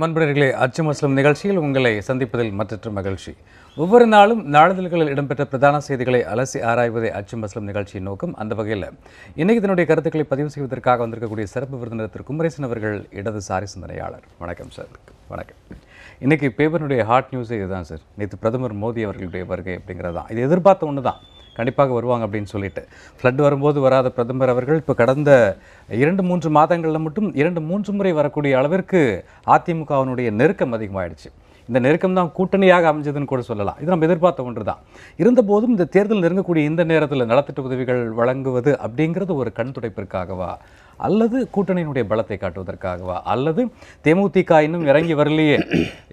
நண்பர்களே அச்சு முஸ்லிம் நிகழ்ச்சியில் உங்களை சந்திப்பதில் மற்றற்ற மகிழ்ச்சி. ஒவ்வொரு நாளும் நாளிதழ்களில் இடம்பெற்ற பிரதான செய்திகளை அலசி ஆராய்வதே அச்சு முஸ்லிம் நிகழ்ச்சியின் நோக்கம். அந்த வகையில் இன்னைக்கு தன்னுடைய கருத்துக்களை பதிவு செய்வதற்காக வந்திருக்கக்கூடிய சிறப்பு விருந்தினர் திரு குமரேசன் அவர்கள் இடதுசாரி சிந்தனையாளர். வணக்கம் சார். வணக்கம். இன்னைக்கு பேப்பருடைய ஹாட் நியூஸே இதுதான் சார். நேற்று பிரதமர் மோடி அவர்களுடைய வருகை அப்படிங்கிறது தான் இது எதிர்பார்த்த ஒன்று தான் கண்டிப்பாக வருவாங்க அப்படின்னு சொல்லிட்டு. ஃப்ளட் வரும்போது வராத பிரதமர் அவர்கள் இப்போ கடந்த இரண்டு மூன்று மாதங்களில் மட்டும் இரண்டு மூன்று முறை வரக்கூடிய அளவிற்கு அதிமுகவினுடைய நெருக்கம் அதிகமாகிடுச்சு இந்த நெருக்கம் தான் கூட்டணியாக அமைஞ்சதுன்னு கூட சொல்லலாம். இது நம்ம எதிர்பார்த்த ஒன்று தான் இருந்தபோதும் இந்த தேர்தல் நெருங்கக்கூடிய இந்த நேரத்தில் நலத்திட்ட உதவிகள் வழங்குவது அப்படிங்கிறது ஒரு கண் துடைப்பிற்காகவா? அல்லது கூட்டணியினுடைய பலத்தை காட்டுவதற்காகவா? அல்லது தேமுதிக இன்னும் இறங்கி வரலையே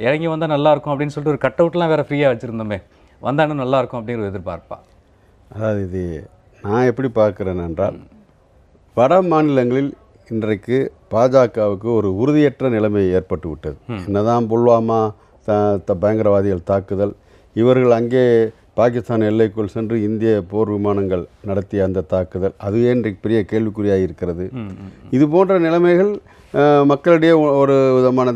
இறங்கி வந்தால் நல்லாயிருக்கும் அப்படின்னு சொல்லிட்டு ஒரு கட் அவுட்லாம் வேறு ஃப்ரீயாக வச்சுருந்தோமே வந்தாலும் இன்னும் நல்லா அப்படிங்கிற ஒரு எதிர்பார்ப்பா? அதாவது இது நான் எப்படி பார்க்கிறேன் என்றால் வட மாநிலங்களில் இன்றைக்கு பாஜகவுக்கு ஒரு உறுதியற்ற நிலைமை ஏற்பட்டு விட்டது. என்னதான் புல்வாமா த பயங்கரவாதிகள் தாக்குதல் இவர்கள் அங்கே பாகிஸ்தான் எல்லைக்குள் சென்று இந்திய போர் விமானங்கள் நடத்திய அந்த தாக்குதல் அதுவே இன்றைக்கு பெரிய கேள்விக்குறியாக இருக்கிறது? இது போன்ற நிலைமைகள் மக்களிடையே ஒரு விதமான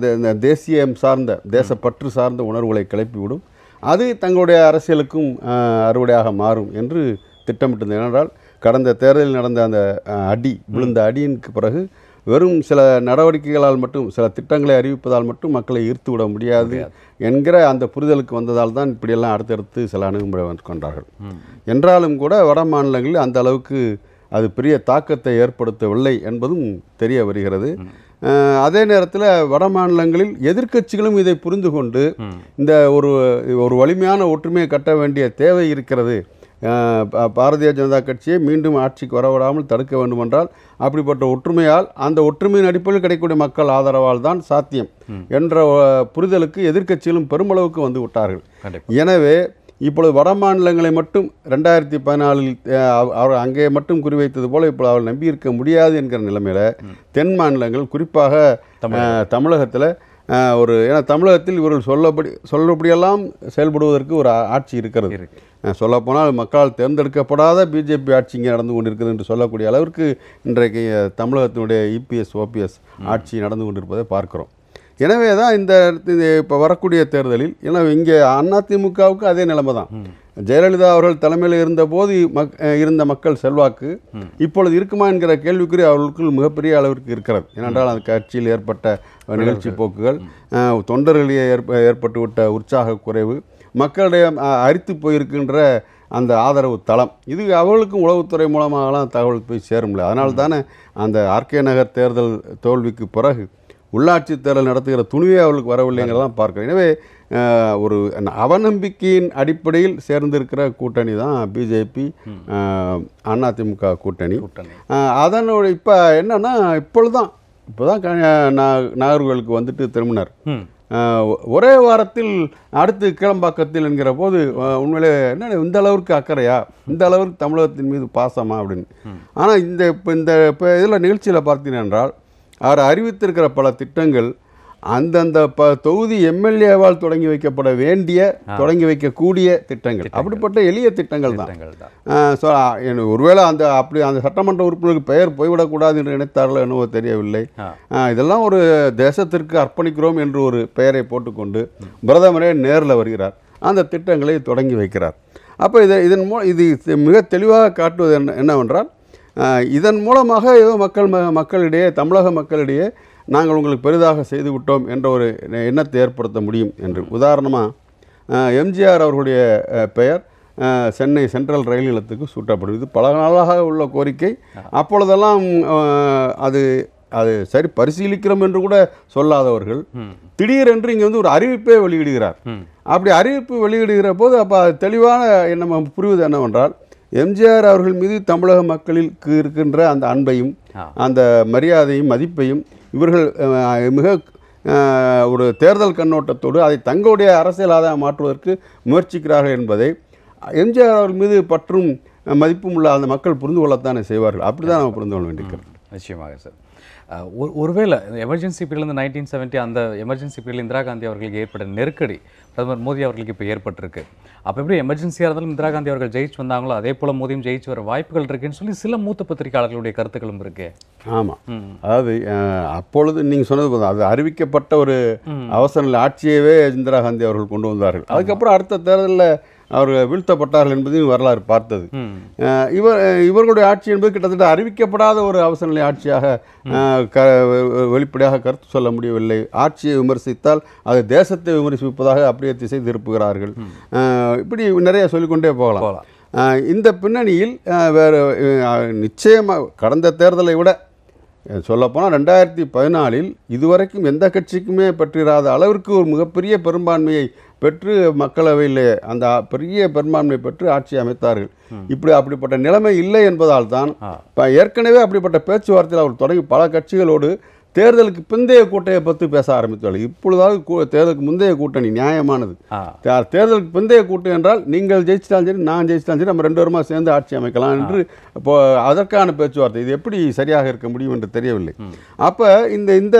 தேசியம் சார்ந்த தேசப்பற்று சார்ந்த உணர்வுகளை கிளப்பிவிடும். அது தங்களுடைய அரசியலுக்கும் அறுவடையாக மாறும் என்று திட்டமிட்டது ஏனென்றால் கடந்த தேர்தலில் நடந்த அந்த அடி விழுந்த அடியினுக்கு பிறகு வெறும் சில நடவடிக்கைகளால் மட்டும் சில திட்டங்களை அறிவிப்பதால் மட்டும் மக்களை ஈர்த்து விட முடியாது. என்கிற அந்த புரிதலுக்கு வந்ததால் தான் இப்படியெல்லாம் அடுத்தடுத்து சில அணுகுமுறை கொண்டார்கள். என்றாலும் கூட வட மாநிலங்களில் அந்த அளவுக்கு அது பெரிய தாக்கத்தை ஏற்படுத்தவில்லை என்பதும் தெரிய வருகிறது. அதே நேரத்தில் வட மாநிலங்களில் எதிர்க்கட்சிகளும் இதை புரிந்து கொண்டு இந்த ஒரு ஒரு வலிமையான ஒற்றுமையை கட்ட வேண்டிய தேவை இருக்கிறது. பாரதிய ஜனதா கட்சியை மீண்டும் ஆட்சிக்கு வரவிடாமல் தடுக்க வேண்டுமென்றால் அப்படிப்பட்ட ஒற்றுமையால் அந்த ஒற்றுமையின் அடிப்படையில் கிடைக்கக்கூடிய மக்கள் ஆதரவால் தான் சாத்தியம் என்ற புரிதலுக்கு எதிர்க்கட்சிகளும் பெருமளவுக்கு வந்து விட்டார்கள். எனவே இப்பொழுது வட மாநிலங்களை மட்டும் ரெண்டாயிரத்தி பதினாலில் அவர் அங்கே மட்டும் குறிவைத்தது போல இப்பொழுது அவர் நம்பியிருக்க முடியாது என்கிற நிலைமையில் தென் மாநிலங்கள் குறிப்பாக தமிழகத்தில் ஒரு ஏன்னா தமிழகத்தில் இவர்கள் சொல்லப்படி சொல்லப்படியெல்லாம் செயல்படுவதற்கு ஒரு ஆட்சி இருக்கிறது. சொல்லப்போனால் மக்களால் தேர்ந்தெடுக்கப்படாத பிஜேபி ஆட்சி இங்கே நடந்து கொண்டிருக்கிறது என்று சொல்லக்கூடிய அளவிற்கு இன்றைக்கு தமிழகத்தினுடைய இபிஎஸ் ஓபிஎஸ் ஆட்சி நடந்து கொண்டிருப்பதை பார்க்கிறோம். எனவே தான் இந்த இப்போ வரக்கூடிய தேர்தலில் ஏன்னா இங்கே அதிமுகவுக்கு அதே நிலைமை தான் ஜெயலலிதா அவர்கள் தலைமையில் இருந்தபோது மக் இருந்த மக்கள் செல்வாக்கு இப்பொழுது இருக்குமா என்கிற கேள்விக்குறி அவர்களுக்குள் மிகப்பெரிய அளவிற்கு இருக்கிறது. ஏனென்றால் அந்த கட்சியில் ஏற்பட்ட நிகழ்ச்சி போக்குகள் அஹ், தொண்டர்களிடையே ஏற்ப ஏற்பட்டுவிட்ட உற்சாக குறைவு மக்களிடையே அரித்து போயிருக்கின்ற அந்த ஆதரவு தளம். இது அவர்களுக்கும் உளவுத்துறை மூலமாகலாம் தகவல் போய் சேரும்ல. அதனால தானே அந்த ஆர்கே நகர் தேர்தல் தோல்விக்கு பிறகு உள்ளாட்சி தேர்தல் நடத்துகிற துணிவே அவர்களுக்கு வரவில்லைங்கிறதான் பார்க்கிறேன். எனவே ஒரு அவநம்பிக்கையின் அடிப்படையில் சேர்ந்திருக்கிற கூட்டணி தான் பிஜேபி அதிமுக கூட்டணி. அதனோட இப்போ என்னன்னா இப்பொழுதுதான் இப்போ தான் நாகர்கோவிலுக்கு வந்துட்டு திரும்பினார். ஒரே வாரத்தில் அடுத்து கிளம்பாக்கத்தில் என்கிற போது உண்மையிலே என்ன இந்த அளவிற்கு அக்கறையா? இந்த அளவிற்கு தமிழகத்தின் மீது பாசமா அப்படின்னு. ஆனால் இந்த இப்போ இந்த இப்போ இதில் நிகழ்ச்சியில் பார்த்தீங்க என்றால் அவர் அறிவித்திருக்கிற பல திட்டங்கள் அந்தந்த ப தொகுதி எம்எல்ஏவால் தொடங்கி வைக்கப்பட வேண்டிய தொடங்கி வைக்கக்கூடிய திட்டங்கள். அப்படிப்பட்ட எளிய திட்டங்கள் தான். எனக்கு ஒருவேளை அந்த அப்படி அந்த சட்டமன்ற உறுப்பினருக்கு பெயர் போய்விடக்கூடாது என்று நினைத்தார்களோ என்னவோ தெரியவில்லை. இதெல்லாம் ஒரு தேசத்திற்கு அர்ப்பணிக்கிறோம் என்று ஒரு பெயரை போட்டுக்கொண்டு பிரதமரே நேரில் வருகிறார். அந்த திட்டங்களை தொடங்கி வைக்கிறார். அப்போ இதை இதன் மூலம் இது மிக தெளிவாக காட்டுவது என்ன என்னவென்றால் இதன் மூலமாக ஏதோ மக்கள் ம- மக்களிடையே தமிழக மக்களிடையே நாங்கள் உங்களுக்கு பெரிதாக செய்து விட்டோம் என்ற ஒரு எண்ணத்தை ஏற்படுத்த முடியும் என்று. உதாரணமாக எம்ஜிஆர் அவர்களுடைய பெயர் சென்னை சென்ட்ரல் ரயில் நிலையத்துக்கு சூட்டப்படும். இது பல நாளாக உள்ள கோரிக்கை. அப்பொழுதெல்லாம் அது அது சரி பரிசீலிக்கிறோம் என்று கூட சொல்லாதவர்கள் திடீரென்று இங்கே வந்து ஒரு அறிவிப்பே வெளியிடுகிறார். அப்படி அறிவிப்பு வெளியிடுகிற போது அப்போ அது தெளிவான நம்ம புரிவது என்னவென்றால் எம்ஜிஆர் அவர்கள் மீது தமிழக மக்களுக்கு இருக்கின்ற அந்த அன்பையும். அந்த மரியாதையும் மதிப்பையும் இவர்கள் மிக ஒரு தேர்தல் கண்ணோட்டத்தோடு அதை தங்களுடைய அரசியல் ஆதாயம் மாற்றுவதற்கு முயற்சிக்கிறார்கள் என்பதை எம்ஜிஆர் அவர்கள் மீது பற்றும் மதிப்பும் உள்ள அந்த மக்கள் புரிந்து கொள்ளத்தானே செய்வார்கள். அப்படி தான் நம்ம புரிந்து கொள்ள வேண்டியிருக்கிறது. நிச்சயமாக சார். ஒரு ஒருவேளை எமர்ஜென்சி பீரியட்லேருந்து நைன்டீன் செவன்ட்டி அந்த எமர்ஜென்சி பீரியட் இந்திரா காந்தி அவர்களுக்கு ஏற்பட்ட நெருக்கடி பிரதமர் மோடி அவர்களுக்கு இப்போ ஏற்பட்டிருக்கு. அப்போ எப்படி எமர்ஜென்சியாக இருந்தாலும் இந்திரா காந்தி அவர்கள் ஜெயிச்சு வந்தாங்களோ அதே போல் மோதியும் ஜெயிச்சு வர வாய்ப்புகள் இருக்குன்னு சொல்லி சில மூத்த பத்திரிகையாளர்களுடைய கருத்துக்களும் இருக்கு. ஆமாம் அதாவது அப்பொழுது நீங்கள் சொன்னது போதும் அது அறிவிக்கப்பட்ட ஒரு அவசர ஆட்சியவே இந்திரா காந்தி அவர்கள் கொண்டு வந்தார்கள். அதுக்கப்புறம் அடுத்த தேர்தலில் அவர்கள் வீழ்த்தப்பட்டார்கள் என்பதையும் வரலாறு பார்த்தது. இவர் இவர்களுடைய ஆட்சி என்பது கிட்டத்தட்ட அறிவிக்கப்படாத ஒரு அவசர நிலை ஆட்சியாக க வெளிப்படையாக கருத்து சொல்ல முடியவில்லை. ஆட்சியை விமர்சித்தால் அது தேசத்தை விமர்சிப்பதாக அப்படியே திசை திருப்புகிறார்கள். இப்படி நிறைய சொல்லிக்கொண்டே போகலாம். இந்த பின்னணியில் வேறு நிச்சயமாக கடந்த தேர்தலை விட சொல்லப்போனால் ரெண்டாயிரத்தி பதினாலில் இதுவரைக்கும் எந்த கட்சிக்குமே பெற்றிராத அளவிற்கு ஒரு மிகப்பெரிய பெரும்பான்மையை பெற்று மக்களவையில் அந்த பெரிய பெரும்பான்மை பெற்று ஆட்சி அமைத்தார்கள். இப்படி அப்படிப்பட்ட நிலைமை இல்லை என்பதால் தான். இப்போ ஏற்கனவே அப்படிப்பட்ட பேச்சுவார்த்தையில் அவர் தொடங்கி பல கட்சிகளோடு தேர்தலுக்கு பிந்தைய கூட்டணியை பற்றி பேச ஆரம்பித்தார்கள் இப்பொழுதாவது கூ- தேர்தலுக்கு முந்தைய கூட்டணி நியாயமானது. தேர்தலுக்கு பிந்தைய கூட்டம் என்றால் நீங்கள் ஜெயிச்சிட்டாலும் சரி நான் ஜெயிச்சிட்டாலும் சரி நம்ம ரெண்டு பேருமா சேர்ந்து ஆட்சி அமைக்கலாம் என்று இப்போ அதற்கான பேச்சுவார்த்தை. இது எப்படி சரியாக இருக்க முடியும் என்று தெரியவில்லை. அப்போ இந்த இந்த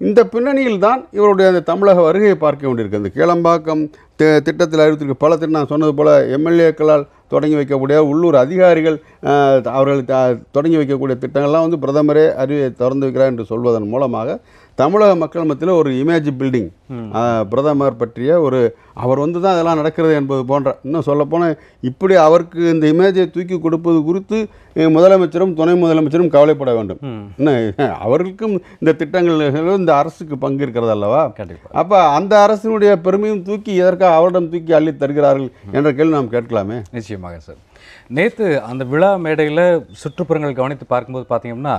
இந்த பின்னணியில் தான் இவருடைய அந்த தமிழக வருகையை பார்க்க வேண்டியிருக்கு. கீழம்பாக்கம் திட்டத்தில் அறிவித்திருக்க பல திட்டம் நான் சொன்னது போல் எம்எல்ஏக்களால் தொடங்கி வைக்கக்கூடிய உள்ளூர் அதிகாரிகள் அவர்கள் த- தொடங்கி வைக்கக்கூடிய திட்டங்கள்லாம் வந்து பிரதமரே அறிவை திறந்து வைக்கிறார் என்று சொல்வதன் மூலமாக தமிழக மக்கள் மத்தியில் ஒரு இமேஜ் பில்டிங் பிரதமர் பற்றிய ஒரு அவர் வந்து தான் அதெல்லாம் நடக்கிறது என்பது போன்ற இன்னும் சொல்லப்போனால் இப்படி அவருக்கு இந்த இமேஜை தூக்கி கொடுப்பது குறித்து முதலமைச்சரும் துணை முதலமைச்சரும் கவலைப்பட வேண்டும். ம். என்ன அவர்களுக்கும் இந்த திட்டங்கள் இந்த அரசுக்கு பங்கு இருக்கிறது அல்லவா? அப்போ அந்த அரசினுடைய பெருமையும் தூக்கி எதற்காக அவரிடம் தூக்கி அள்ளி தருகிறார்கள் என்ற கேள்வி நாம் கேட்கலாமே. நிச்சயமாக சார் நேற்று அந்த விழா மேடையில் சுற்றுப்புறங்கள் கவனித்து பார்க்கும்போது பார்த்தீங்கன்னா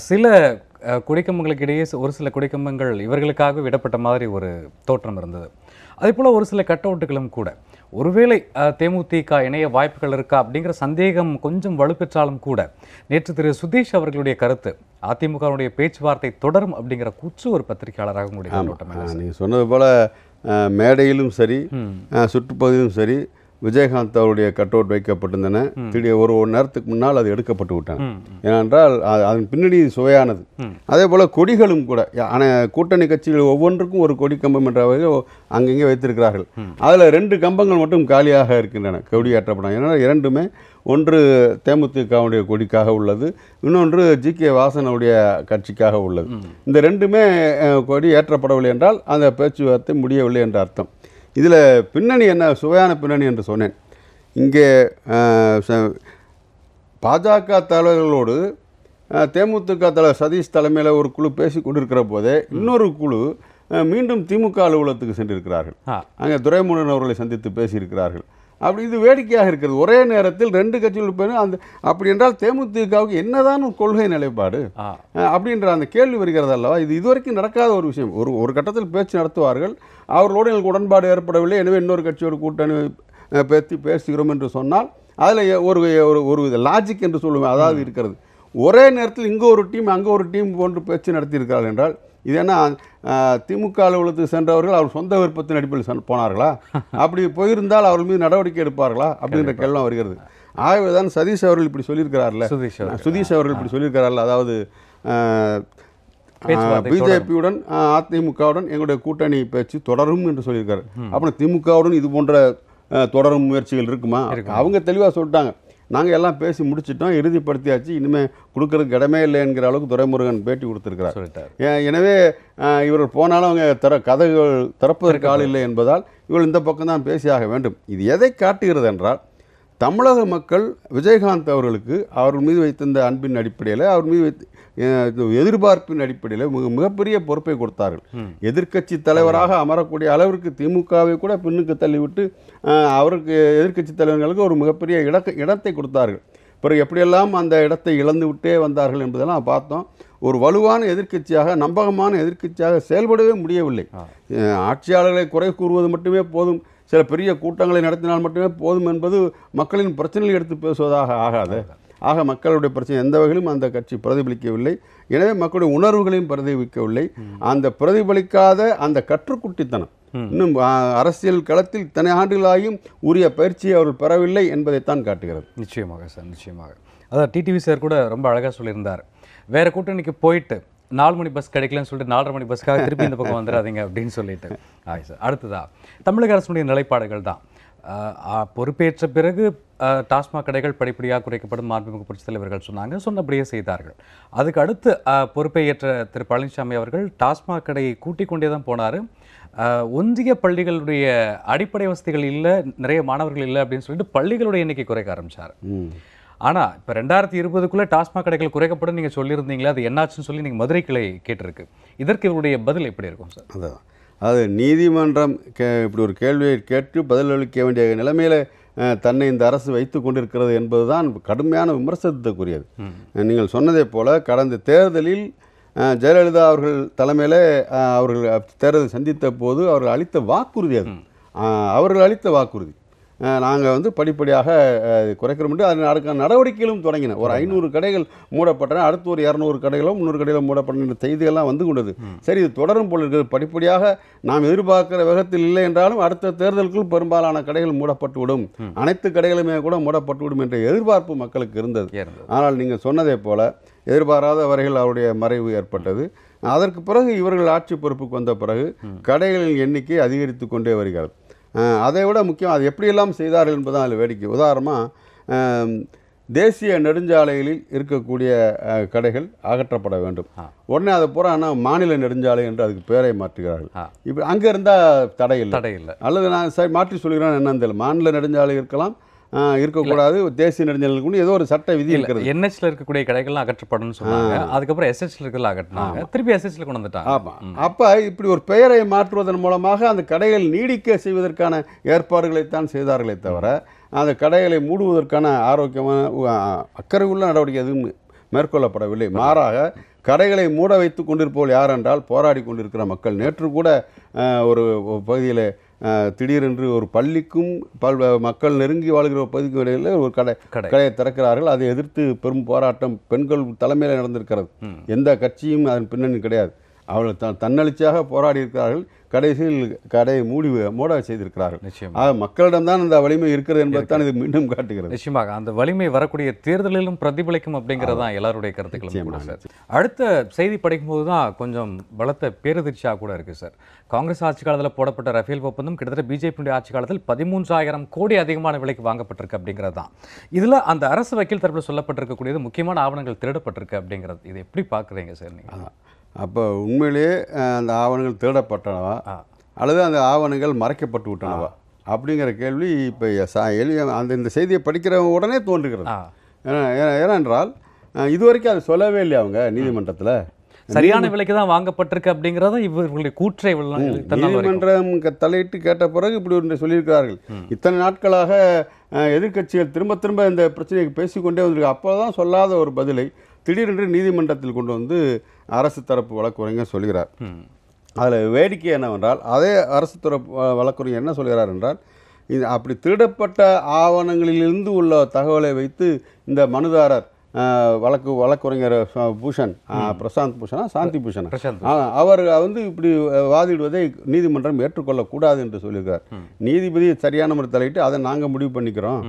சில கொடிக்கம்பங்களுக்கு இடையே ஒரு சில கொடிக்கம்பங்கள் இவர்களுக்காக விடப்பட்ட மாதிரி ஒரு தோற்றம் இருந்தது. அதே போல் ஒரு சில கட் அவுட்டுகளும் கூட. ஒருவேளை தேமுதிக இணைய வாய்ப்புகள் இருக்கா அப்படிங்கிற சந்தேகம் கொஞ்சம் வலுப்பெற்றாலும் கூட நேற்று திரு சுதீஷ் அவர்களுடைய கருத்து அதிமுகவுடைய பேச்சுவார்த்தை தொடரும் அப்படிங்கிற கூற்று ஒரு பத்திரிகையாளராக என்ன? நீங்கள் சொன்னது போல் மேடையிலும் சரி சுற்றுப்பகுதியிலும் சரி விஜயகாந்த் அவருடைய கட் அவுட் வைக்கப்பட்டிருந்தன. திடீர் ஒரு ஒரு நேரத்துக்கு முன்னால் அது எடுக்கப்பட்டு விட்டன. ம், ஏனென்றால் அது- அதன் பின்னணி சுவையானது. அதே போல் கொடிகளும் கூட ஆனால் கூட்டணி கட்சிகள் ஒவ்வொன்றுக்கும் ஒரு கொடி கம்பம் என்ற வகையில் அங்கங்கே வைத்திருக்கிறார்கள். அதில் ரெண்டு கம்பங்கள் மட்டும் காலியாக இருக்கின்றன கொடி ஏற்றப்படும் ஏன்னா இரண்டுமே ஒன்று தேமுதிகவுடைய கொடிக்காக உள்ளது இன்னொன்று ஜி. கே. வாசனுடைய கட்சிக்காக உள்ளது. இந்த ரெண்டுமே கொடி ஏற்றப்படவில்லை என்றால் அந்த பேச்சுவார்த்தை முடியவில்லை என்ற அர்த்தம். இதில் பின்னணி என்ன சுவையான பின்னணி என்று சொன்னேன். இங்கே பாஜக தலைவர்களோடு தேமுதிக தலைவர் சதீஷ் தலைமையில் ஒரு குழு பேசி கொண்டிருக்கிற போதே இன்னொரு குழு மீண்டும் திமுக அலுவலகத்துக்கு சென்றிருக்கிறார்கள். அங்கே துரைமுருகன் அவர்களை சந்தித்து பேசியிருக்கிறார்கள். அப்படி இது வேடிக்கையாக இருக்கிறது. ஒரே நேரத்தில் ரெண்டு கட்சிகள் பேரும் அந்த அப்படி என்றால் தேமுதிகவுக்கு என்னதான் கொள்கை நிலைப்பாடு? அப்படின்ற அந்த கேள்வி வருகிறது அல்லவா? இது இதுவரைக்கும் நடக்காத ஒரு விஷயம். ஒரு ஒரு கட்டத்தில் பேச்சு நடத்துவார்கள். அவர்களோடு எங்களுக்கு உடன்பாடு ஏற்படவில்லை. எனவே இன்னொரு கட்சியோடு கூட்டணி பேசி பேசுகிறோம் என்று சொன்னால் அதில் ஒரு ஒரு ஒரு லாஜிக் என்று சொல்லுவேன் அதாவது இருக்கிறது. ஒரே நேரத்தில் இங்கே ஒரு டீம் அங்கே ஒரு டீம் போன்று பேச்சு நடத்தியிருக்கிறார்கள் என்றால் இது என்ன அஹ், திமுக அலுவலகத்துக்கு சென்றவர்கள் அவர் சொந்த விருப்பத்தின் அடிப்படையில் போனார்களா? அப்படி போயிருந்தால் அவர்கள் மீது நடவடிக்கை எடுப்பார்களா? அப்படின்ற கேள்வி வருகிறது. ஆகவே தான் சதீஷ் அவர்கள் இப்படி சொல்லியிருக்கிறார்ல. சுதீஷ் அவர்கள். சுதீஷ் அவர்கள் இப்படி சொல்லியிருக்கிறார்கள் அதாவது பிஜேபியுடன் அதிமுகவுடன் எங்களுடைய கூட்டணி பேச்சு தொடரும் என்று சொல்லியிருக்காரு. அப்புறம் திமுகவுடன் இது போன்ற தொடரும் முயற்சிகள் இருக்குமா? அவங்க தெளிவாக சொல்லிட்டாங்க. நாங்கள் எல்லாம் பேசி முடிச்சிட்டோம் இறுதிப்படுத்தியாச்சு. இனிமேல் கொடுக்கறதுக்கு இடமே இல்லை என்கிற அளவுக்கு துரைமுருகன் பேட்டி கொடுத்துருக்கிறார். எனவே இவர்கள் போனாலும் அவங்க திற கதைகள் திறப்பதற்கு ஆள் இல்லை என்பதால் இவர்கள் இந்த பக்கம் தான் பேசியாக வேண்டும். இது எதை காட்டுகிறது என்றால் தமிழக மக்கள் விஜயகாந்த் அவர்களுக்கு அவர் மீது வைத்திருந்த அன்பின் அடிப்படையில் அவர் மீது வைத்து எதிர்பார்ப்பின் அடிப்படையில் மிக மிகப்பெரிய பொறுப்பை கொடுத்தார்கள். எதிர்க்கட்சி தலைவராக அமரக்கூடிய அளவிற்கு திமுகவை கூட பின்னுக்கு தள்ளிவிட்டு அவருக்கு எதிர்க்கட்சி தலைவர்களுக்கு ஒரு மிகப்பெரிய இடக்க இடத்தை கொடுத்தார்கள். பிறகு எப்படியெல்லாம் அந்த இடத்தை இழந்து விட்டே வந்தார்கள் என்பதெல்லாம் பார்த்தோம். ஒரு வலுவான எதிர்க்கட்சியாக நம்பகமான எதிர்க்கட்சியாக செயல்படவே முடியவில்லை. ஆட்சியாளர்களை குறை கூறுவது மட்டுமே போதும். சில பெரிய கூட்டங்களை நடத்தினால் மட்டுமே போதும் என்பது மக்களின் பிரச்சனைகளை எடுத்து பேசுவதாக ஆகாது. ஆக மக்களுடைய பிரச்சனை எந்த வகையிலும் அந்த கட்சி பிரதிபலிக்கவில்லை. எனவே மக்களுடைய உணர்வுகளையும் பிரதிபலிக்கவில்லை. அந்த பிரதிபலிக்காத அந்த கற்றுக்குட்டித்தனம் இன்னும் அரசியல் களத்தில் இத்தனை ஆண்டுகளாகியும் உரிய பயிற்சியை அவர்கள் பெறவில்லை என்பதைத்தான் காட்டுகிறது. நிச்சயமாக சார் நிச்சயமாக. அதான் டிடிவி சார் கூட ரொம்ப அழகாக சொல்லியிருந்தார். வேற கூட்டணிக்கு போயிட்டு நாலு மணி பஸ் கிடைக்கலன்னு சொல்லிட்டு நாலரை மணி பஸ்க்காக திருப்பி இந்த பக்கம் வந்துடாதீங்க அப்படின்னு சொல்லிட்டு. ஆய் சார் அடுத்ததா தமிழக அரசுடைய நிலைப்பாடுகள் தான். பொறுப்பேற்ற பிறகு டாஸ்மாக் கடைகள் படிப்படியாக குறைக்கப்படும் மாண்புமிகு புரட்சித் தலைவர்கள் சொன்னாங்க சொன்னபடியே செய்தார்கள். அதுக்கு அடுத்து பொறுப்பை ஏற்ற திரு பழனிசாமி அவர்கள் டாஸ்மாக் கடையை கூட்டிக் கொண்டே தான் போனார். ஒன்றிய பள்ளிகளுடைய அடிப்படை வசதிகள் இல்லை நிறைய மாணவர்கள் இல்லை அப்படின்னு சொல்லிட்டு பள்ளிகளுடைய எண்ணிக்கை குறைக்க ஆரம்பிச்சார். ம் ஆனா இப்போ ரெண்டாயிரத்தி இருபதுக்குள்ள டாஸ்மாக் கடைகள் குறைக்கப்படும் நீங்க சொல்லியிருந்தீங்களே அது என்னாச்சுன்னு சொல்லி நீங்க மதுரை கிளை கேட்டிருக்கு. இதற்கு இவருடைய பதில் எப்படி இருக்கும் சார்? அதான். அது நீதிமன்றம் கே இப்படி ஒரு கேள்வியை கேட்டு பதிலளிக்க வேண்டிய நிலைமையில் தன்னை இந்த அரசு வைத்து கொண்டிருக்கிறது என்பதுதான் கடுமையான விமர்சனத்துக்குரியது. நீங்கள் சொன்னதைப் போல கடந்த தேர்தலில் ஜெயலலிதா அவர்கள் தலைமையில் அவர்கள் தேர்தல் சந்தித்த போது அவர்கள் அளித்த வாக்குறுதி அது. அவர்கள் அளித்த வாக்குறுதி. நாங்கள் வந்து படிப்படியாக குறைக்கிறோம் என்று அதுக்கான நடவடிக்கைகளும் தொடங்கின. ஒரு ஐநூறு கடைகள் மூடப்பட்டன அடுத்து ஒரு இரநூறு கடைகளும் முந்நூறு கடைகளும் மூடப்பட்டன என்ற செய்திகள்லாம் வந்து கொண்டது. சரி இது தொடரும் போல் படிப்படியாக நாம் எதிர்பார்க்கிற வேகத்தில் இல்லை என்றாலும் அடுத்த தேர்தலுக்குள் பெரும்பாலான கடைகள் மூடப்பட்டு விடும் அனைத்து கடைகளுமே கூட மூடப்பட்டு விடும் என்ற எதிர்பார்ப்பு மக்களுக்கு இருந்தது. ஆனால் நீங்கள் சொன்னதைப் போல எதிர்பாராத வரையில் அவருடைய மறைவு ஏற்பட்டது. அதற்கு பிறகு இவர்கள் ஆட்சி பொறுப்புக்கு வந்த பிறகு கடைகளின் எண்ணிக்கை அதிகரித்து கொண்டே வருகிறது. அதை விட முக்கியம் அது எப்படியெல்லாம் செய்தார்கள் என்பதுதான் அதில் வேடிக்கை. உதாரணமாக தேசிய நெடுஞ்சாலைகளில் இருக்கக்கூடிய கடைகள் அகற்றப்பட வேண்டும். உடனே அதை பூரா ஆனால் மாநில நெடுஞ்சாலை என்று அதுக்கு பெயரை மாற்றுகிறார்கள். இப்போ அங்கே இருந்தால் தடை இல்லை தடை இல்லை அல்லது நான் சரி மாற்றி சொல்கிறேன் என்னன்னு தெரியல. மாநில நெடுஞ்சாலை இருக்கலாம் இருக்கக்கூடாது. தேசிய நெடுஞ்சாலைக்கு ஏதோ ஒரு சட்ட விதி இருக்கிறது. என்ஹெச்ல இருக்கக்கூடிய கடைகள்லாம் அகற்றப்படும்னு சொன்னாங்க. அதுக்கப்புறம் எஸ்ஹெச்ல இருக்கிறதுல அகற்றினாங்க. திருப்பி எஸ்ஹெச்ல கொண்டு வந்துட்டாங்க. ஆமாம் அப்போ இப்படி ஒரு பெயரை மாற்றுவதன் மூலமாக அந்த கடைகள் நீடிக்க செய்வதற்கான ஏற்பாடுகளைத்தான் செய்தார்களே தவிர அந்த கடைகளை மூடுவதற்கான ஆரோக்கியமான அக்கறை உள்ள நடவடிக்கை எதுவும் மேற்கொள்ளப்படவில்லை. மாறாக கடைகளை மூட வைத்து கொண்டிருப்போல் யார் என்றால் போராடி கொண்டிருக்கிற மக்கள். நேற்று கூட ஒரு பகுதியில் திடீரென்று ஒரு பள்ளிக்கும் பல் மக்கள் நெருங்கி வாழ்கிற ஒரு பகுதிக்கும் இடையில ஒரு கடை கடை. கடையை திறக்கிறார்கள். அதை எதிர்த்து பெரும் போராட்டம் பெண்கள் தலைமையில் நடந்திருக்கிறது. எந்த கட்சியும் அதன் பின்னணி கிடையாது. அவர்கள் த தன்னெழுச்சியாக போராடி இருக்கிறார்கள். கடைசியில் கடையை மூடி மூட செய்திருக்கிறார்கள். நிச்சயம் ஆக மக்களிடம்தான் அந்த வலிமை இருக்கிறது என்பதைத்தான் இது மீண்டும் காட்டுகிறது. நிச்சயமாக. அந்த வலிமை வரக்கூடிய தேர்தலிலும் பிரதிபலிக்கும் அப்படிங்கிறது தான் எல்லாருடைய கருத்துக்களும் சார். அடுத்த செய்தி படிக்கும்போது தான் கொஞ்சம் பலத்த பேரதிர்ச்சியாக கூட இருக்கு சார். காங்கிரஸ் ஆட்சி காலத்தில் போடப்பட்ட ரஃபேல் ஒப்பந்தம் கிட்டத்தட்ட பிஜேபியுடைய ஆட்சி காலத்தில் பதிமூன்றாயிரம் கோடி அதிகமான விலைக்கு வாங்கப்பட்டிருக்கு அப்படிங்கிறது தான். இதில் அந்த அரசு வக்கீல் தரப்பில் சொல்லப்பட்டிருக்கக்கூடியது முக்கியமான ஆவணங்கள் திருடப்பட்டிருக்கு அப்படிங்கிறது. இதை எப்படி பார்க்குறீங்க சார் நீங்கள் அப்போ உண்மையிலேயே அந்த ஆவணங்கள் திருடப்பட்டனவா ஆ. அல்லது அந்த ஆவணங்கள் மறைக்கப்பட்டு விட்டனவா? அப்படிங்கிற கேள்வி இப்போ எளிய அந்த இந்த செய்தியை படிக்கிற உடனே தோன்றுகிறது. ஏன்னா ஏன்னா- ஏனென்றால் இதுவரைக்கும் அது சொல்லவே இல்லையா அவங்க நீதிமன்றத்தில்? சரியான விலைக்கு தான் வாங்கப்பட்டிருக்கு அப்படிங்கிறத இவர்களுடைய கூற்றை. நீதிமன்றம் தலையிட்டு கேட்ட பிறகு இப்படி ஒன்று சொல்லியிருக்கிறார்கள். இத்தனை நாட்களாக அஹ், எதிர்க்கட்சிகள் திரும்ப திரும்ப இந்த பிரச்சனையை பேசிக்கொண்டே வந்திருக்கு. அப்போ தான் சொல்லாத ஒரு பதிலை திடீரென்று நீதிமன்றத்தில் கொண்டு வந்து அரசு தரப்பு வழக்குரைஞர் சொல்கிறார். அதில் வேடிக்கை என்னவென்றால் அதே அரசு தரப்பு வழக்குரைஞர் என்ன சொல்கிறார் என்றால் இது அப்படி திருடப்பட்ட ஆவணங்களிலிருந்து உள்ள தகவலை வைத்து இந்த மனுதாரர் வழக்கு வழக்குரைஞர் பூஷன் பிரசாந்த் பூஷனா சாந்தி பூஷனா அவர் வந்து இப்படி வாதிடுவதை நீதிமன்றம் ஏற்றுக்கொள்ளக்கூடாது என்று சொல்லியிருக்கார். நீதிபதி சரியான முறை தலையிட்டு அதை நாங்கள் முடிவு பண்ணிக்கிறோம்.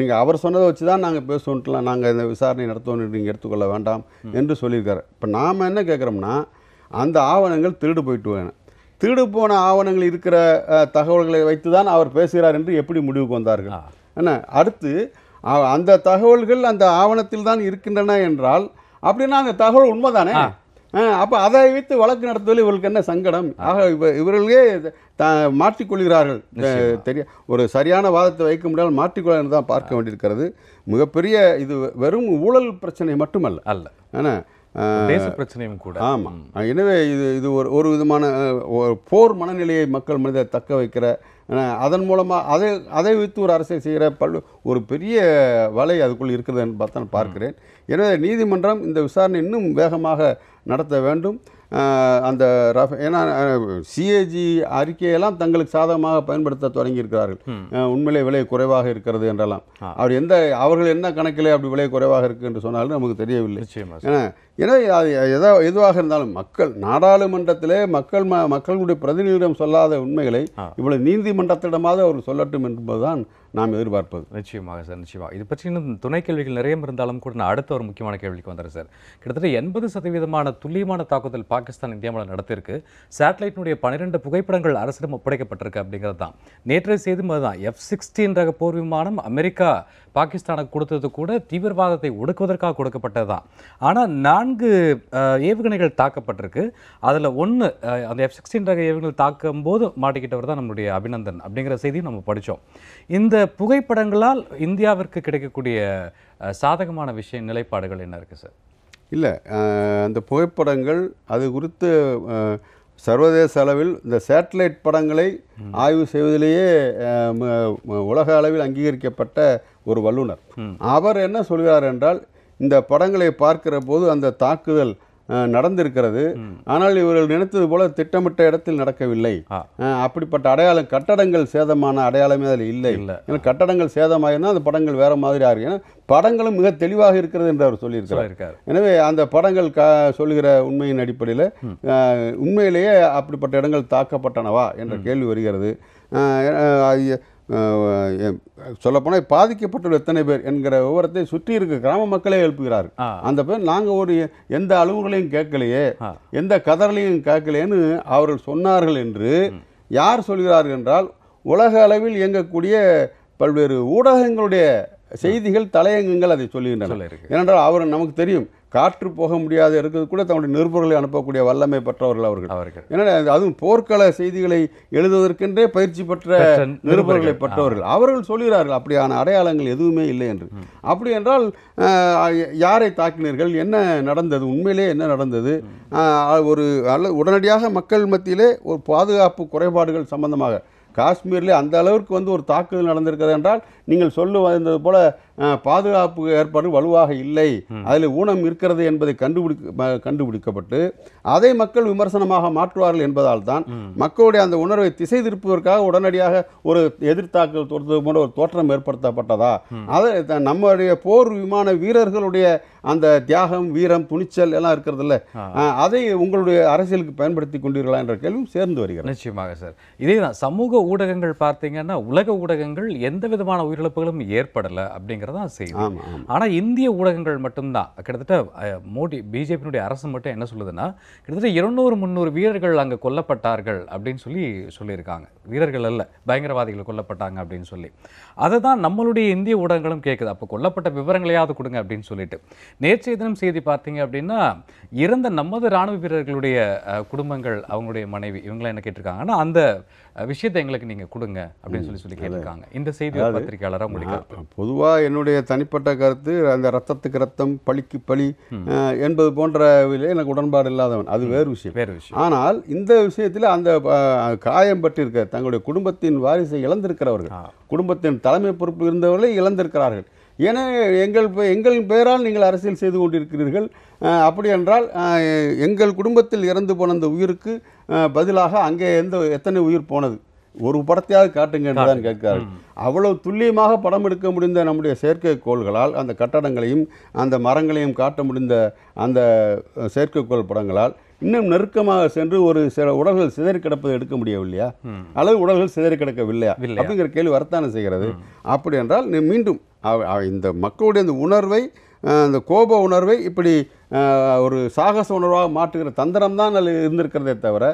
நீங்கள் அவர் சொன்னதை வச்சு தான் நாங்கள் பேசுவோன்ட்டுலாம் நாங்கள் இந்த விசாரணை நடத்துவோம் நீங்கள் எடுத்துக்கொள்ள வேண்டாம் என்று சொல்லியிருக்காரு. இப்போ நாம் என்ன கேட்குறோம்னா அந்த ஆவணங்கள் திருடு போயிட்டு வேணும் திருடு போன ஆவணங்கள் இருக்கிற தகவல்களை வைத்து தான் அவர் பேசுகிறார் என்று எப்படி முடிவுக்கு வந்தார்கள். என்ன? அடுத்து அந்த தகவல்கள் அந்த ஆவணத்தில் தான் இருக்கின்றன என்றால் அப்படின்னா அந்த தகவல் உண்மைதானே? அப்போ அதை வைத்து வழக்கு நடத்துவதில் இவர்களுக்கு என்ன சங்கடம்? ஆக இவ இவர்களே த மாற்றிக்கொள்கிறார்கள். தெரிய ஒரு சரியான வாதத்தை வைக்க முடியாமல் மாற்றிக்கொள்ள தான் பார்க்க வேண்டியிருக்கிறது. மிகப்பெரிய இது வெறும் ஊழல் பிரச்சனை மட்டுமல்ல. அல்ல. ஏன்னா அஹ், தேச பிரச்சனையும் கூட. ஆமாம் எனவே இது இது ஒரு ஒரு விதமான ஒரு போர் மனநிலையை மக்கள் மனித தக்க வைக்கிற அதன் மூலமாக அதை அதை வைத்து ஒரு அரசியல் செய்கிற பல்லு ஒரு பெரிய வலை அதுக்குள் இருக்கிறதுன்னு பார்த்தா நான் பார்க்கிறேன். எனவே நீதிமன்றம் இந்த விசாரணை இன்னும் வேகமாக நடத்த வேண்டும். அந்த ரஃப் ஏன்னா சிஏஜி அறிக்கையெல்லாம் தங்களுக்கு சாதகமாக பயன்படுத்த தொடங்கியிருக்கிறார்கள். உண்மையிலே விலை குறைவாக இருக்கிறது என்றெல்லாம். அவர் எந்த அவர்கள் என்ன கணக்கிலே அப்படி விலை குறைவாக இருக்கு என்று சொன்னாலும் நமக்கு தெரியவில்லை. ஏன்னா எனவே அது எதா எதுவாக இருந்தாலும் மக்கள் நாடாளுமன்றத்திலே மக்கள் ம மக்களுடைய பிரதிநிதியிடம் சொல்லாத உண்மைகளை. இவ்வளவு நீதிமன்றத்திடமாவது அவர் சொல்லட்டும் என்பதுதான் நாம் எதிர்பார்ப்பது. நிச்சயமாக சார் நிச்சயமாக. இது பற்றி இன்னும் துணை கேள்விகள் நிறைய இருந்தாலும் கூட நான் அடுத்த ஒரு முக்கியமான கேள்விக்கு வந்துடுறேன் சார். கிட்டத்தட்ட எண்பது சதவீதமான துல்லியமான தாக்குதல் பாகிஸ்தான் இந்தியா மேலே நடத்திருக்கு சேட்டலைட்டினுடைய பன்னிரெண்டு புகைப்படங்கள் அரசிடம் ஒப்படைக்கப்பட்டிருக்கு அப்படிங்கிறது தான். நேற்றைய செய்தி அதுதான். எஃப் சிக்ஸ்டீன் ரக போர் விமானம் அமெரிக்கா பாகிஸ்தானுக்கு கொடுத்தது கூட தீவிரவாதத்தை ஒடுக்குவதற்காக கொடுக்கப்பட்டது தான். ஆனால் நான்கு ஏவுகணைகள் தாக்கப்பட்டிருக்கு. அதில் ஒன்று அந்த எஃப் சிக்ஸ்டீன் ரக ஏவுகணைகள் தாக்கும் போது மாட்டிக்கிட்டவர் தான் நம்முடைய அபிநந்தன் அப்படிங்கிற செய்தியும் நம்ம படித்தோம். இந்த புகைப்படங்களால் இந்தியாவிற்கு கிடைக்கக்கூடிய சாதகமான விஷய நிலைப்பாடுகள் என்ன இருக்குது சார்? இல்லை அந்த புகைப்படங்கள் அது குறித்து சர்வதேச அளவில் இந்த சேட்டலைட் படங்களை ஆய்வு செய்வதிலேயே உலக அளவில் அங்கீகரிக்கப்பட்ட ஒரு வல்லுனர் அவர் என்ன சொல்கிறார் என்றால் இந்த படங்களை பார்க்கிற போது அந்த தாக்குதல் நடந்திருக்கிறது. ஆனால் இவர்கள் நினைத்தது போல திட்டமிட்ட இடத்தில் நடக்கவில்லை. அப்படிப்பட்ட அடையாளம் கட்டடங்கள் சேதமான அடையாளமே அதில் இல்லை. இல்ல. ஏன்னா கட்டடங்கள் சேதமாயிருந்தால் அந்த படங்கள் வேற மாதிரி ஆகும். ஏன்னா படங்களும் மிக தெளிவாக இருக்கிறது என்று அவர் சொல்லியிருக்கிறார். சொல்லியிருக்காரு. எனவே அந்த படங்கள் கா சொல்லுகிற உண்மையின் அடிப்படையில் உண்மையிலேயே அப்படிப்பட்ட இடங்கள் தாக்கப்பட்டனவா என்ற கேள்வி வருகிறது. சொல்லப்போனால் பாதிக்கப்பட்டுள்ள எத்தனை பேர் என்கிற விவரத்தை சுற்றி இருக்க கிராம மக்களே எழுப்புகிறார்கள். ஆ. அந்த பேர் நாங்கள் ஒரு எந்த அளவுகளையும் கேட்கலையே. எந்த கதறலையும் கேட்கலையேன்னு அவர்கள் சொன்னார்கள் என்று யார் சொல்கிறார்கள் என்றால் உலக அளவில் இயங்கக்கூடிய பல்வேறு ஊடகங்களுடைய செய்திகள் தலையங்கங்கள் அதை சொல்லுகின்றன. ஏனென்றால் அவர் நமக்கு தெரியும் காற்று போக முடியாது இருக்கிறது கூட தன்னுடைய நிருபர்களை அனுப்பக்கூடிய வல்லமை பெற்றவர்கள் அவர்கள். அவர்கள். ஏன்னா அதுவும் போர்க்கள செய்திகளை எழுதுவதற்கென்றே பயிற்சி பெற்ற நிருபர்களை. பெற்றவர்கள். அவர்கள் சொல்கிறார்கள் அப்படியான அடையாளங்கள் எதுவுமே இல்லை என்று. அப்படி என்றால் யாரை தாக்கினீர்கள்? என்ன நடந்தது? உண்மையிலே என்ன நடந்தது? ஒரு அல்ல உடனடியாக மக்கள் மத்தியிலே ஒரு பாதுகாப்பு குறைபாடுகள் சம்பந்தமாக. காஷ்மீரிலே அந்த அளவிற்கு வந்து ஒரு தாக்குதல் நடந்திருக்கிறது என்றால் நீங்கள் சொல்லு வந்தது போல பாதுகாப்பு ஏற்பாடு வலுவாக இல்லை. அதில் ஊனம் இருக்கிறது என்பதை கண்டுபிடிக்க ம- கண்டுபிடிக்கப்பட்டு அதை மக்கள் விமர்சனமாக மாற்றுவார்கள் என்பதால் தான் மக்களுடைய அந்த உணர்வை திசை திருப்புவதற்காக உடனடியாக ஒரு எதிர்த்தாக்குதல் தொடுத்தது போன்ற ஒரு தோற்றம் ஏற்படுத்தப்பட்டதா? அதை நம்முடைய போர் விமான வீரர்களுடைய அந்த தியாகம் வீரம் துணிச்சல் எல்லாம் இருக்கிறதுல்ல. அஹ், அதை உங்களுடைய அரசியலுக்கு பயன்படுத்தி கொண்டீர்களா என்ற கேள்வியும் சேர்ந்து வருகிறது. நிச்சயமாக சார். இதே தான் சமூக ஊடகங்கள் பார்த்தீங்கன்னா உலக ஊடகங்கள் எந்த விதமான உயிரிழப்புகளும் ஏற்படலை அப்படிங்கிறதான் செய்தி. ஆமாம் ஆமாம் ஆனா இந்திய ஊடகங்கள் மட்டும்தான். கிட்டத்தட்ட மோடி பிஜேபியினுடைய அரசு மட்டும் என்ன சொல்லுதுன்னா கிட்டத்தட்ட இருநூறு முந்நூறு வீரர்கள் அங்க கொல்லப்பட்டார்கள் அப்படின்னு சொல்லி சொல்லியிருக்காங்க. வீரர்கள் அல்ல பயங்கரவாதிகள் கொல்லப்பட்டாங்க அப்படின்னு சொல்லி. அதை தான் நம்மளுடைய இந்திய ஊடகங்களும் கேட்குது அப்போ கொல்லப்பட்ட விவரங்களையாவது கொடுங்க அப்படின்னு சொல்லிட்டு. நேற்றைய தினம் செய்தி பார்த்தீங்க அப்படின்னா இறந்த நமது ராணுவ வீரர்களுடைய குடும்பங்கள் அவங்களுடைய மனைவி இவங்களாம் என்ன கேட்டிருக்காங்க? ஆனா அந்த விஷயத்தை எங்களுக்கு நீங்க கொடுங்க அப்படின்னு சொல்லி சொல்லி கேட்டிருக்காங்க. இந்த செய்தி பத்திரிகையாளராக உங்களுக்கு பொதுவாக என்னுடைய தனிப்பட்ட கருத்து அந்த ரத்தத்துக்கு ரத்தம் பழிக்கு பழி என்பது போன்றவிலே எனக்கு உடன்பாடு இல்லாதவன். அது வேறு விஷயம். வேறு விஷயம். ஆனால் இந்த விஷயத்தில் அந்த காயம் பட்டிருக்க தங்களுடைய குடும்பத்தின் வாரிசை இழந்திருக்கிறவர்கள். குடும்பத்தின் தலைமை பொறுப்பு இருந்தவர்களை இழந்திருக்கிறார்கள். ஏன்னா எங்கள் எங்கள் பெயரால் நீங்கள் அரசியல் செய்து கொண்டிருக்கிறீர்கள். அப்படி என்றால் எங்கள் குடும்பத்தில் இறந்து போன அந்த உயிருக்கு பதிலாக அங்கே எந்த எத்தனை உயிர் போனது? ஒரு படத்தையாவது காட்டுங்க என்று தான் கேட்கிறார்கள். அவ்வளவு துல்லியமாக படம் எடுக்க முடிந்த நம்முடைய செயற்கைக்கோள்களால் அந்த கட்டடங்களையும் அந்த மரங்களையும் காட்ட முடிந்த அந்த செயற்கைக்கோள் படங்களால் இன்னும் நெருக்கமாக சென்று ஒரு சில உடல்கள் சிதறி கிடப்பதை எடுக்க முடியவில்லையா? அல்லது உடல்கள் சிதறி கிடக்கவில்லையா? அப்படிங்கிற கேள்வி வரத்தானே செய்கிறது. அப்படி என்றால் மீண்டும் இந்த மக்களுடைய அந்த உணர்வை அந்த கோப உணர்வை இப்படி ஒரு சாகச உணர்வாக மாற்றுகிற தந்திரம் தான் இருந்திருக்கிறதே தவிர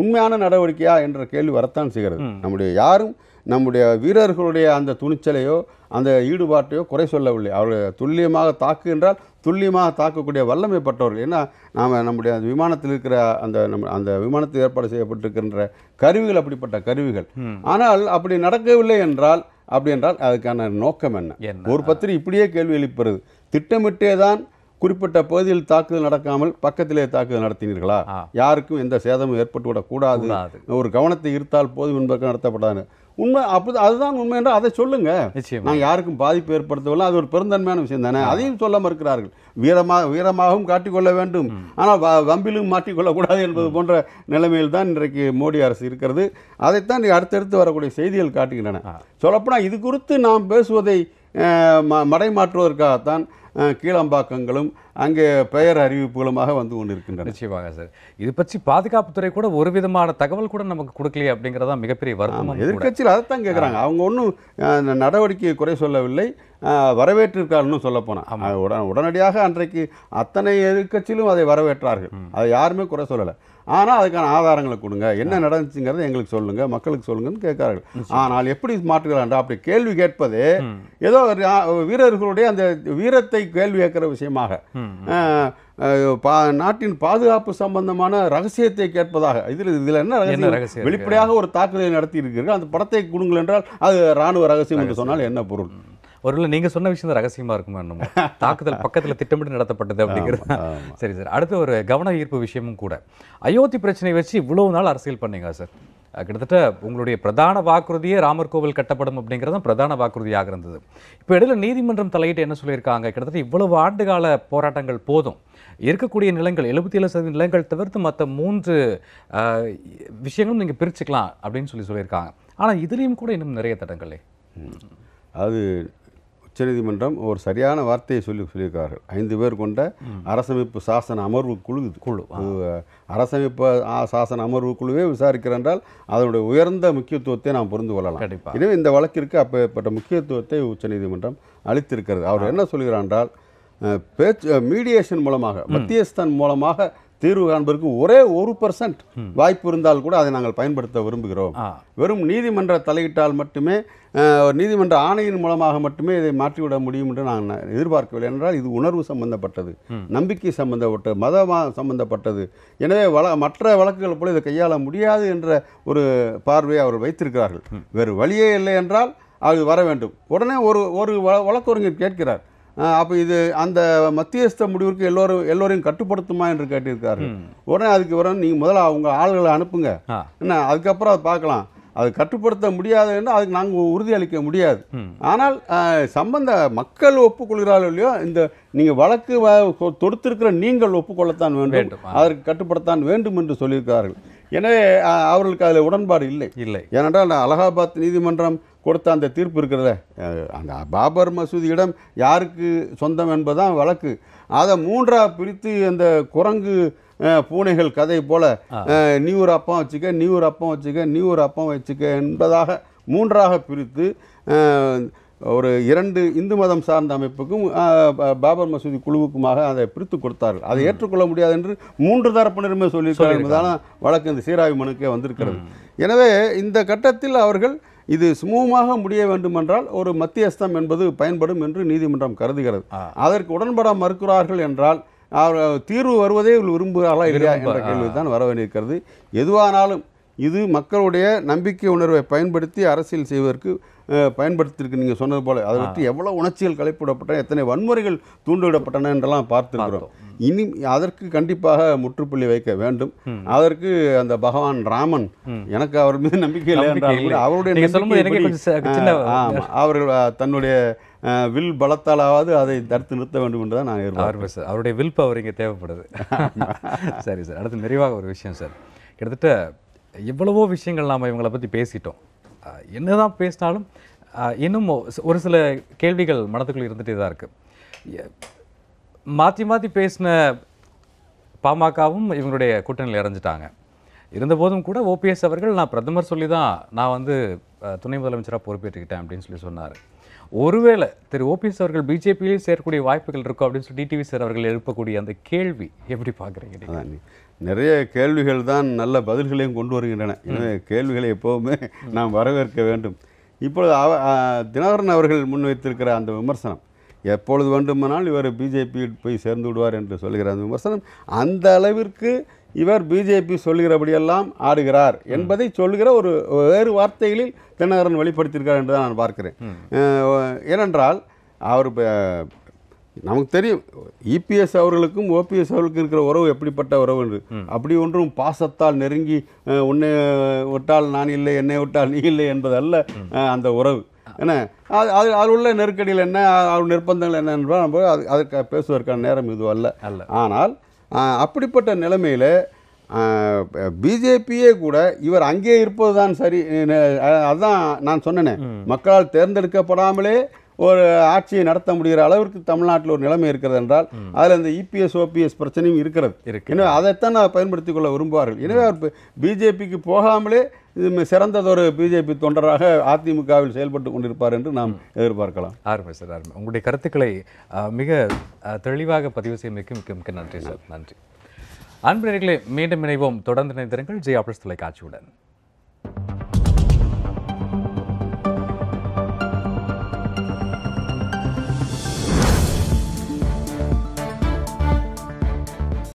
உண்மையான நடவடிக்கையா என்ற கேள்வி வரத்தான் செய்கிறது. நம்முடைய யாரும் நம்முடைய வீரர்களுடைய அந்த துணிச்சலையோ அந்த ஈடுபாட்டையோ குறை சொல்லவில்லை. அவர்கள் துல்லியமாக தாக்கு என்றால் துல்லியமாக தாக்கக்கூடிய வல்லமை பட்டவர்கள் ஏன்னா நாம் நம்முடைய அந்த விமானத்தில் இருக்கிற அந்த நம்ம அந்த விமானத்தில் ஏற்பாடு செய்யப்பட்டிருக்கின்ற கருவிகள் அப்படிப்பட்ட கருவிகள். ஆனால் அப்படி நடக்கவில்லை என்றால் அப்படி என்றால் அதுக்கான நோக்கம் என்ன? என்ன? ஒரு பத்திரிகை இப்படியே கேள்வி எழுப்புறது திட்டமிட்டே தான் குறிப்பிட்ட பகுதியில் தாக்குதல் நடக்காமல் பக்கத்திலே தாக்குதல் நடத்தினீர்களா. யாருக்கும் எந்த சேதமும் ஏற்பட்டுவிடக் கூடாது. கூடாது. ஒரு கவனத்தை ஈர்த்தால் போதும் என்பதற்கு நடத்தப்படாது உண்மை அப்படி அதுதான் உண்மை என்றால் அதை சொல்லுங்க. நான் யாருக்கும் பாதிப்பு ஏற்படுத்தவில்லை. அது ஒரு பெருந்தன்மையான விஷயம் தானே. அதையும் சொல்ல மறுக்கிறார்கள். வீரமாக வீரமாகவும் காட்டிக்கொள்ள வேண்டும். ஆனால் வம்பிலும் மாட்டிக்கொள்ளக்கூடாது என்பது போன்ற நிலைமையில் தான் இன்றைக்கு மோடி அரசு இருக்கிறது. அதைத்தான் அடுத்தடுத்து வரக்கூடிய செய்திகள் காட்டுகின்றன. சொல்லப்போனால் இது குறித்து நாம் பேசுவதை அஹ், கீழம்பாக்கங்களும் அங்கே பெயர் அறிவிப்புகளுமாக வந்து கொண்டிருக்கின்றன. நிச்சயமாக சார். இது பற்றி பாதுகாப்புத்துறை கூட ஒரு விதமான தகவல் கூட நமக்கு கொடுக்கலையே அப்படிங்கிறதா மிகப்பெரிய வருத்தமும் கூட. எதிர்க்கட்சியில் அதைத்தான் கேட்குறாங்க அவங்க ஒன்றும் நடவடிக்கையை குறை சொல்லவில்லை. வரவேற்றிருக்காருன்னு சொல்ல போனால் உடன் உடனடியாக அன்றைக்கு அத்தனை எதிர்க்கட்சியிலும் அதை வரவேற்றார்கள். அதை யாருமே குறை சொல்லலை. ஆனால் அதுக்கான ஆதாரங்களை கொடுங்க. என்ன நடந்துச்சுங்கிறத எங்களுக்கு சொல்லுங்க மக்களுக்கு சொல்லுங்கன்னு கேட்கிறார்கள். ஆனால் எப்படி மாற்றுகிறாண்டா அப்படி கேள்வி கேட்பதே ஏதோ வீரர்களுடைய அந்த வீரத்தை கேள்வி கேட்கிற விஷயமாக. பா- நாட்டின் பாதுகாப்பு சம்பந்தமான ரகசியத்தை கேட்பதாக. இதில் இதில் என்ன ரகசியம்? வெளிப்படையாக ஒரு தாக்குதலை நடத்தி இருக்கிறீர்கள் அந்த படத்தை கொடுங்கள் என்றால் அது ராணுவ ரகசியம் என்று சொன்னால் என்ன பொருள்? ஒருவேளை நீங்க சொன்ன விஷயம் தான் ரகசியமா இருக்குமா என்னமோ? தாக்குதல் பக்கத்துல திட்டமிட்டு நடத்தப்பட்டது அப்படிங்கிறது சரி சார். அடுத்து ஒரு கவன ஈர்ப்பு விஷயமும் கூட. அயோத்தி பிரச்சனையை வச்சு இவ்வளவு நாள் அரசியல் பண்ணீங்க சார்? கிட்டத்தட்ட உங்களுடைய பிரதான வாக்குறுதியே ராமர் கோவில் கட்டப்படும் அப்படிங்கிறது தான் பிரதான வாக்குறுதியாக இருந்தது. இப்போ இடையில நீதிமன்றம் தலையிட்டு என்ன சொல்லியிருக்காங்க? கிட்டத்தட்ட இவ்வளவு ஆண்டுகால போராட்டங்கள் போதும். இருக்கக்கூடிய நிலங்கள் எழுபத்தி ஏழு சதவீத நிலங்கள் தவிர்த்து மற்ற மூன்று விஷயங்களும் நீங்கள் பிரிச்சுக்கலாம் அப்படின்னு சொல்லி சொல்லியிருக்காங்க. ஆனால் இதுலேயும் கூட இன்னும் நிறைய தடங்களே அது உச்சநீதிமன்றம் ஒரு சரியான வார்த்தையை சொல்லி சொல்லியிருக்கிறார்கள் ஐந்து பேர் கொண்ட அரசமைப்பு சாசன அமர்வு குழு. குழு, அரசமைப்பு சாசன அமர்வு குழுவே விசாரிக்கிறார் என்றால் அதனுடைய உயர்ந்த முக்கியத்துவத்தை நாம் புரிந்து கொள்ளலாம். எனவே இந்த வழக்கிற்கு அப்பேற்பட்ட முக்கியத்துவத்தை உச்சநீதிமன்றம் அளித்திருக்கிறது. அவர் என்ன சொல்கிறார் என்றால் பேச்சு மீடியேஷன் மூலமாக மத்தியஸ்தன் மூலமாக தீர்வு காண்பதற்கு ஒரே ஒரு பர்சன்ட் வாய்ப்பு இருந்தால் கூட அதை நாங்கள் பயன்படுத்த விரும்புகிறோம். வெறும் நீதிமன்ற தலையிட்டால் மட்டுமே நீதிமன்ற ஆணையின் மூலமாக மட்டுமே இதை மாற்றிவிட முடியும் என்று நான் எதிர்பார்க்கவில்லை. என்றால் இது உணர்வு சம்பந்தப்பட்டது நம்பிக்கை சம்பந்தப்பட்டது மதமா சம்பந்தப்பட்டது. எனவே வள மற்ற வழக்குகள் போல இதை கையாள முடியாது என்ற ஒரு பார்வையை அவர் வைத்திருக்கிறார்கள். வேறு வழியே இல்லை என்றால் அது வர வேண்டும். உடனே ஒரு ஒரு வழக்கறிஞர் கேட்கிறார் அப்போ இது அந்த மத்தியஸ்த முடிவிற்கு எல்லோரும் எல்லோரையும் கட்டுப்படுத்துமா என்று கேட்டிருக்கார்கள் உடனே அதுக்கு வர நீங்கள் முதல்ல அவங்க ஆளுகளை அனுப்புங்க. என்ன அதுக்கப்புறம் அதை பார்க்கலாம். அது கட்டுப்படுத்த முடியாது என்று அதுக்கு நாங்கள் உறுதியளிக்க முடியாது. ஆனால் சம்பந்த மக்கள் ஒப்புக்கொள்கிறார்கள் இல்லையோ இந்த நீங்கள் வழக்கு தொடுத்திருக்கிற நீங்கள் ஒப்புக்கொள்ளத்தான் வேண்டும். அதற்கு கட்டுப்படுத்தான் வேண்டும் என்று சொல்லியிருக்கிறார்கள். எனவே அவர்களுக்கு அதில் உடன்பாடு இல்லை. இல்லை. ஏனென்றால் அலகாபாத் நீதிமன்றம் கொடுத்த அந்த தீர்ப்பு இருக்கிறத அந்த பாபர் மசூதியிடம் யாருக்கு சொந்தம் என்பதுதான் வழக்கு. அதை மூன்றா பிரித்து அந்த குரங்கு பூனைகள் கதை போல அஹ், நீ ஒரு அப்பம் வச்சுக்க நீ ஒரு அப்பம் வச்சுக்க நீ ஒரு அப்பம் வச்சுக்க என்பதாக மூன்றாக பிரித்து ஒரு இரண்டு இந்து மதம் சார்ந்த அமைப்புக்கும் பாபர் மசூதி குழுவுக்குமாக அதை பிரித்து கொடுத்தார்கள். அதை ஏற்றுக்கொள்ள முடியாது என்று மூன்று தரப்பினருமே சொல்லியிருக்கிறார் என்பதான வழக்கு இந்த சீராய்வு மனுக்கே வந்திருக்கிறது. எனவே இந்த கட்டத்தில் அவர்கள் இது சுமூகமாக முடிய வேண்டுமென்றால் ஒரு மத்தியஸ்தம் என்பது பயன்படும் என்று நீதிமன்றம் கருதுகிறது. அதற்கு உடன்பட மறுக்கிறார்கள் என்றால் அவர் தீர்வு வருவதே விரும்புகிறார்களா இல்லையா என்ற கேள்வி தான் வர வேண்டியிருக்கிறது. எதுவானாலும் இது மக்களுடைய நம்பிக்கை உணர்வை பயன்படுத்தி அரசியல் செய்வதற்கு பயன்படுத்தியிருக்கு நீங்கள் சொன்னது போல. அதை பற்றி எவ்வளோ உணர்ச்சிகள் கலைப்பிடப்பட்டன எத்தனை வன்முறைகள் தூண்டிவிடப்பட்டன என்றெல்லாம் பார்த்துருக்கிறோம். இனி அதற்கு கண்டிப்பாக முற்றுப்புள்ளி வைக்க வேண்டும். அதற்கு அந்த பகவான் ராமன் எனக்கு அவர் மீது நம்பிக்கை இல்லை என்றால். அவருடைய அவர்கள் தன்னுடைய வில் பலத்தாலாவது அதை தடுத்து நிறுத்த வேண்டும் என்று தான் நான் எதிர்பார்க்கிறேன். அவர் சார். அவருடைய வில் பவர் இங்கே தேவைப்படுது. சரி சார் அடுத்து நிறைவாக ஒரு விஷயம் சார். கிட்டத்தட்ட எவ்வளவோ விஷயங்கள் நாம் இவங்களை பற்றி பேசிட்டோம். என்ன என்னதான் பேசினாலும் இன்னும் ஒரு சில கேள்விகள் மனதுக்குள்ளே இருந்துகிட்டே தான் இருக்குது மாற்றி மாற்றி பேசின பாமகவும் இவங்களுடைய கூட்டணியில் இறஞ்சிட்டாங்க இருந்தபோதும் கூட ஓபிஎஸ் அவர்கள் நான் பிரதமர் சொல்லி தான் நான் வந்து துணை முதலமைச்சராக பொறுப்பேற்றுக்கிட்டேன் அப்படின்னு சொல்லி சொன்னார். ஒருவேளை திரு ஓபிஎஸ் அவர்கள் பிஜேபியிலே சேரக்கூடிய வாய்ப்புகள் இருக்கும் அப்படின்னு சொல்லி டிடிவி சார் அவர்கள் எழுப்பக்கூடிய அந்த கேள்வி எப்படி பார்க்குறீங்க நிறைய கேள்விகள் தான் நல்ல பதில்களையும் கொண்டு வருகின்றன. எனவே கேள்விகளை எப்போவுமே நாம் வரவேற்க வேண்டும். இப்பொழுது அவ தினகரன் அவர்கள் முன்வைத்திருக்கிற அந்த விமர்சனம் எப்பொழுது வேண்டுமானால் இவர் பிஜேபி போய் சேர்ந்து விடுவார் என்று சொல்லுகிற அந்த விமர்சனம் அந்த அளவிற்கு இவர் பிஜேபி சொல்லுகிறபடியெல்லாம் ஆடுகிறார் என்பதை சொல்லுகிற ஒரு வேறு வார்த்தைகளில் தினகரன் வெளிப்படுத்தியிருக்கார் என்று தான் நான் பார்க்கிறேன். ஏனென்றால் அவர் இப்ப நமக்கு தெரியும். இபிஎஸ் அவர்களுக்கும் ஓபிஎஸ் அவர்களுக்கும் இருக்கிற உறவு எப்படிப்பட்ட உறவு என்று. அப்படி ஒன்றும் பாசத்தால் நெருங்கி உன்னை விட்டால் நான் இல்லை என்னை விட்டால் நீ இல்லை என்பது அல்ல அஹ், அந்த உறவு. என்ன? அது அது அதில் உள்ள நெருக்கடியில் என்ன? அது நிர்பந்தங்கள் என்ன என்பதால் நம்ம அது அதற்கு பேசுவதற்கான நேரம் இது அல்ல. ஆனால் அப்படிப்பட்ட நிலைமையில் பிஜேபியே கூட இவர் அங்கே இருப்பது தான் சரி அஹ், அதான் நான் சொன்னேனே. மக்களால் தேர்ந்தெடுக்கப்படாமலே ஒரு ஆட்சியை நடத்த முடிகிற அளவிற்கு தமிழ்நாட்டில் ஒரு நிலைமை இருக்கிறது என்றால் அதில் இந்த இபிஎஸ் ஓபிஎஸ் பிரச்சனையும் இருக்கிறது. இருக்கு. எனவே அதைத்தான் நான் பயன்படுத்திக் கொள்ள விரும்புவார்கள். எனவே அவர் பிஜேபிக்கு போகாமலே இது சிறந்ததொரு பிஜேபி தொண்டராக அதிமுகவில் செயல்பட்டு கொண்டிருப்பார் என்று நாம் எதிர்பார்க்கலாம். ஆரம்பி சார் ஆரம்பி உங்களுடைய கருத்துக்களை மிக தெளிவாக பதிவு செய்ய மிக்க மிக்க நன்றி சார். நன்றி. அன்பு நேயர்களே மீண்டும் இணைவோம். தொடர்ந்து இணைந்திருங்கள். ஜெயா பிளஸ் தொலைக்காட்சியுடன்.